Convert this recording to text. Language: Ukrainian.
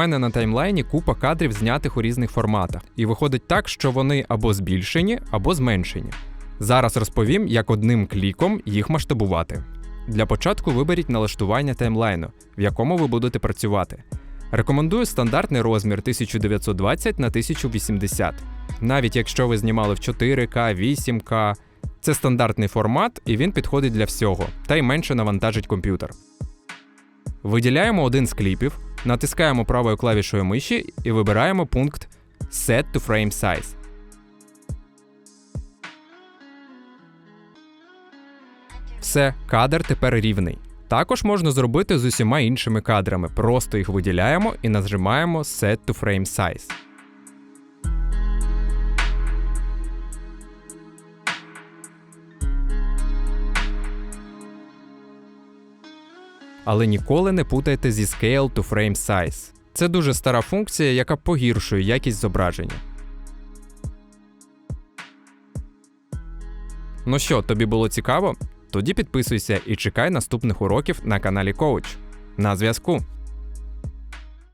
мене на таймлайні купа кадрів, знятих у різних форматах, і виходить так, що вони або збільшені, або зменшені. Зараз розповім, як одним кліком їх масштабувати. Для початку виберіть налаштування таймлайну, в якому ви будете працювати. Рекомендую стандартний розмір 1920 на 1080. Навіть якщо ви знімали в 4К, 8К, це стандартний формат, і він підходить для всього, та й менше навантажить комп'ютер. Виділяємо один з кліпів, натискаємо правою клавішою миші і вибираємо пункт Set to Frame Size. Все, кадр тепер рівний. Також можна зробити з усіма іншими кадрами. Просто їх виділяємо і нажимаємо Set to Frame Size. Але ніколи не путайте зі Scale to Frame Size. Це дуже стара функція, яка погіршує якість зображення. Ну що, тобі було цікаво? Тоді підписуйся і чекай наступних уроків на каналі Коуч. На зв'язку!